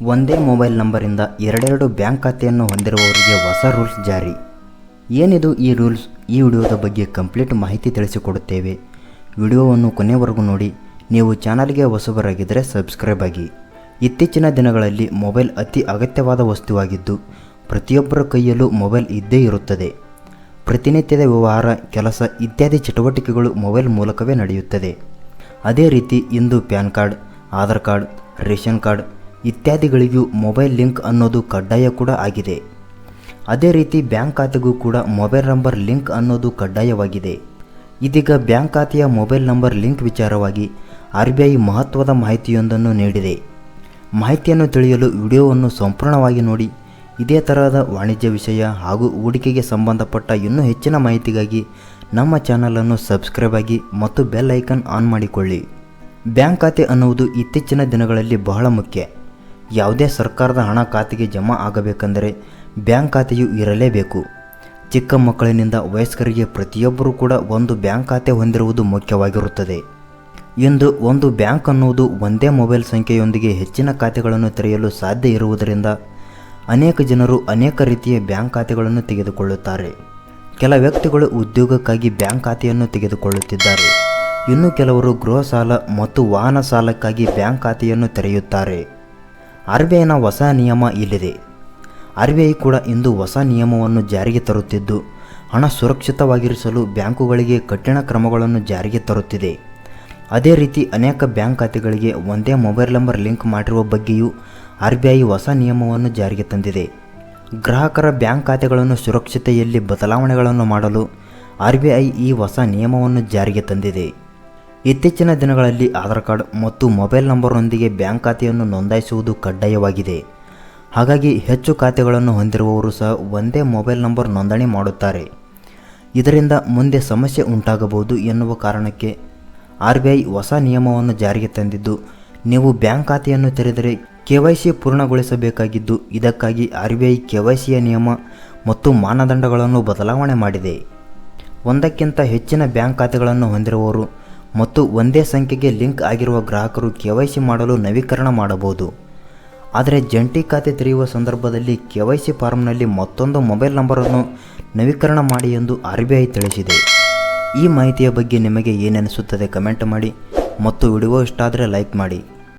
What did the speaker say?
ಒಂದೇ ಮೊಬೈಲ್ ನಂಬರಿಂದ ಎರಡೆರಡು ಬ್ಯಾಂಕ್ ಖಾತೆಯನ್ನು ಹೊಂದಿರುವವರಿಗೆ ಹೊಸ ರೂಲ್ಸ್ ಜಾರಿ. ಏನಿದು ಈ ರೂಲ್ಸ್? ಈ ವಿಡಿಯೋದ ಬಗ್ಗೆ ಕಂಪ್ಲೀಟ್ ಮಾಹಿತಿ ತಿಳಿಸಿಕೊಡುತ್ತೇವೆ. ವಿಡಿಯೋವನ್ನು ಕೊನೆವರೆಗೂ ನೋಡಿ. ನೀವು ಚಾನಲ್ಗೆ ಹೊಸಬರಾಗಿದ್ದರೆ ಸಬ್ಸ್ಕ್ರೈಬ್ ಆಗಿ. ಇತ್ತೀಚಿನ ದಿನಗಳಲ್ಲಿ ಮೊಬೈಲ್ ಅತಿ ಅಗತ್ಯವಾದ ವಸ್ತುವಾಗಿದ್ದು, ಪ್ರತಿಯೊಬ್ಬರ ಕೈಯಲ್ಲೂ ಮೊಬೈಲ್ ಇದ್ದೇ ಇರುತ್ತದೆ. ಪ್ರತಿನಿತ್ಯದ ವ್ಯವಹಾರ, ಕೆಲಸ ಇತ್ಯಾದಿ ಚಟುವಟಿಕೆಗಳು ಮೊಬೈಲ್ ಮೂಲಕವೇ ನಡೆಯುತ್ತದೆ. ಅದೇ ರೀತಿ ಇಂದು pan card, Aadhaar card, ration card ಇತ್ಯಾದಿಗಳಿಗೂ mobile link ಅನ್ನೋದು ಕಡ್ಡಾಯ ಕೂಡ ಆಗಿದೆ. ಅದೇ ರೀತಿ ಬ್ಯಾಂಕ್ ಖಾತೆಗೂ ಕೂಡ ಮೊಬೈಲ್ ನಂಬರ್ ಲಿಂಕ್ ಅನ್ನೋದು ಕಡ್ಡಾಯವಾಗಿದೆ. ಇದೀಗ ಬ್ಯಾಂಕ್ ಖಾತೆಯ ಮೊಬೈಲ್ ನಂಬರ್ ಲಿಂಕ್ ವಿಚಾರವಾಗಿ ಆರ್ ಬಿ ಐ ಮಹತ್ವದ ಮಾಹಿತಿಯೊಂದನ್ನು ನೀಡಿದೆ. ಮಾಹಿತಿಯನ್ನು ತಿಳಿಯಲು ವಿಡಿಯೋವನ್ನು ಸಂಪೂರ್ಣವಾಗಿ ನೋಡಿ. ಇದೇ ತರಹದ ವಾಣಿಜ್ಯ ವಿಷಯ ಹಾಗೂ ಹೂಡಿಕೆಗೆ ಸಂಬಂಧಪಟ್ಟ ಇನ್ನೂ ಹೆಚ್ಚಿನ ಮಾಹಿತಿಗಾಗಿ ನಮ್ಮ ಚಾನಲನ್ನು ಸಬ್ಸ್ಕ್ರೈಬ್ ಆಗಿ ಮತ್ತು ಬೆಲ್ ಐಕನ್ ಆನ್ ಮಾಡಿಕೊಳ್ಳಿ. ಬ್ಯಾಂಕ್ ಖಾತೆ ಅನ್ನುವುದು ಇತ್ತೀಚಿನ ದಿನಗಳಲ್ಲಿ ಬಹಳ ಮುಖ್ಯ. ಯಾವುದೇ ಸರ್ಕಾರದ ಹಣ ಖಾತೆಗೆ ಜಮಾ ಆಗಬೇಕೆಂದರೆ ಬ್ಯಾಂಕ್ ಖಾತೆಯು ಇರಲೇಬೇಕು. ಚಿಕ್ಕ ಮಕ್ಕಳಿನಿಂದ ವಯಸ್ಕರಿಗೆ ಪ್ರತಿಯೊಬ್ಬರೂ ಕೂಡ ಒಂದು ಬ್ಯಾಂಕ್ ಖಾತೆ ಹೊಂದಿರುವುದು ಮುಖ್ಯವಾಗಿರುತ್ತದೆ. ಇಂದು ಒಂದು ಬ್ಯಾಂಕ್ ಅನ್ನುವುದು ಒಂದೇ ಮೊಬೈಲ್ ಸಂಖ್ಯೆಯೊಂದಿಗೆ ಹೆಚ್ಚಿನ ಖಾತೆಗಳನ್ನು ತೆರೆಯಲು ಸಾಧ್ಯ ಇರುವುದರಿಂದ ಅನೇಕ ಜನರು ಅನೇಕ ರೀತಿಯ ಬ್ಯಾಂಕ್ ಖಾತೆಗಳನ್ನು ತೆಗೆದುಕೊಳ್ಳುತ್ತಾರೆ. ಕೆಲ ವ್ಯಕ್ತಿಗಳು ಉದ್ಯೋಗಕ್ಕಾಗಿ ಬ್ಯಾಂಕ್ ಖಾತೆಯನ್ನು ತೆಗೆದುಕೊಳ್ಳುತ್ತಿದ್ದಾರೆ. ಇನ್ನು ಕೆಲವರು ಗೃಹ ಸಾಲ ಮತ್ತು ವಾಹನ ಸಾಲಕ್ಕಾಗಿ ಬ್ಯಾಂಕ್ ಖಾತೆಯನ್ನು ತೆರೆಯುತ್ತಾರೆ. ಆರ್ ಬಿ ಐನ ಹೊಸ ನಿಯಮ ಇಲ್ಲಿದೆ. ಆರ್ ಬಿ ಐ ಕೂಡ ಇಂದು ಹೊಸ ನಿಯಮವನ್ನು ಜಾರಿಗೆ ತರುತ್ತಿದ್ದು, ಹಣ ಸುರಕ್ಷಿತವಾಗಿರಿಸಲು ಬ್ಯಾಂಕುಗಳಿಗೆ ಕಠಿಣ ಕ್ರಮಗಳನ್ನು ಜಾರಿಗೆ ತರುತ್ತಿದೆ. ಅದೇ ರೀತಿ ಅನೇಕ ಬ್ಯಾಂಕ್ ಖಾತೆಗಳಿಗೆ ಒಂದೇ ಮೊಬೈಲ್ ನಂಬರ್ ಲಿಂಕ್ ಮಾಡಿರುವ ಬಗ್ಗೆಯೂ ಆರ್ ಬಿ ಐ ಹೊಸ ನಿಯಮವನ್ನು ಜಾರಿಗೆ ತಂದಿದೆ. ಗ್ರಾಹಕರ ಬ್ಯಾಂಕ್ ಖಾತೆಗಳನ್ನು ಸುರಕ್ಷತೆಯಲ್ಲಿ ಬದಲಾವಣೆಗಳನ್ನು ಮಾಡಲು ಆರ್ ಬಿ ಐ ಈ ಹೊಸ ನಿಯಮವನ್ನು ಜಾರಿಗೆ ತಂದಿದೆ. ಇತ್ತೀಚಿನ ದಿನಗಳಲ್ಲಿ ಆಧಾರ್ ಕಾರ್ಡ್ ಮತ್ತು ಮೊಬೈಲ್ ನಂಬರ್ನೊಂದಿಗೆ ಬ್ಯಾಂಕ್ ಖಾತೆಯನ್ನು ನೋಂದಾಯಿಸುವುದು ಕಡ್ಡಾಯವಾಗಿದೆ. ಹಾಗಾಗಿ ಹೆಚ್ಚು ಖಾತೆಗಳನ್ನು ಹೊಂದಿರುವವರು ಸಹ ಒಂದೇ ಮೊಬೈಲ್ ನಂಬರ್ ನೋಂದಣಿ ಮಾಡುತ್ತಾರೆ. ಇದರಿಂದ ಮುಂದೆ ಸಮಸ್ಯೆ ಉಂಟಾಗಬಹುದು ಎನ್ನುವ ಕಾರಣಕ್ಕೆ ಆರ್ ಬಿ ಐ ಹೊಸ ನಿಯಮವನ್ನು ಜಾರಿಗೆ ತಂದಿದ್ದು, ನೀವು ಬ್ಯಾಂಕ್ ಖಾತೆಯನ್ನು ತೆರೆದರೆ ಕೆ ವೈ ಸಿ ಪೂರ್ಣಗೊಳಿಸಬೇಕಾಗಿದ್ದು, ಇದಕ್ಕಾಗಿ R B I K Y ಸಿಯ ನಿಯಮ ಮತ್ತು ಮಾನದಂಡಗಳನ್ನು ಬದಲಾವಣೆ ಮಾಡಿದೆ. ಒಂದಕ್ಕಿಂತ ಹೆಚ್ಚಿನ ಬ್ಯಾಂಕ್ ಖಾತೆಗಳನ್ನು ಹೊಂದಿರುವವರು ಮತ್ತು ಒಂದೇ ಸಂಖ್ಯೆಗೆ ಲಿಂಕ್ ಆಗಿರುವ ಗ್ರಾಹಕರು ಕೆ ವೈ ಸಿ ಮಾಡಲು ನವೀಕರಣ ಮಾಡಬಹುದು. ಆದರೆ ಜಂಟಿ ಖಾತೆ ತೆರೆಯುವ ಸಂದರ್ಭದಲ್ಲಿ ಕೆ ವೈ ಸಿ ಫಾರ್ಮ್ನಲ್ಲಿ ಮತ್ತೊಂದು ಮೊಬೈಲ್ ನಂಬರನ್ನು ನವೀಕರಣ ಮಾಡಿ ಎಂದು ಆರ್ ಬಿ ಐ ತಿಳಿಸಿದೆ. ಈ ಮಾಹಿತಿಯ ಬಗ್ಗೆ ನಿಮಗೆ ಏನನಿಸುತ್ತದೆ ಕಮೆಂಟ್ ಮಾಡಿ ಮತ್ತು ವಿಡಿಯೋ ಇಷ್ಟ ಆದರೆ ಲೈಕ್ ಮಾಡಿ.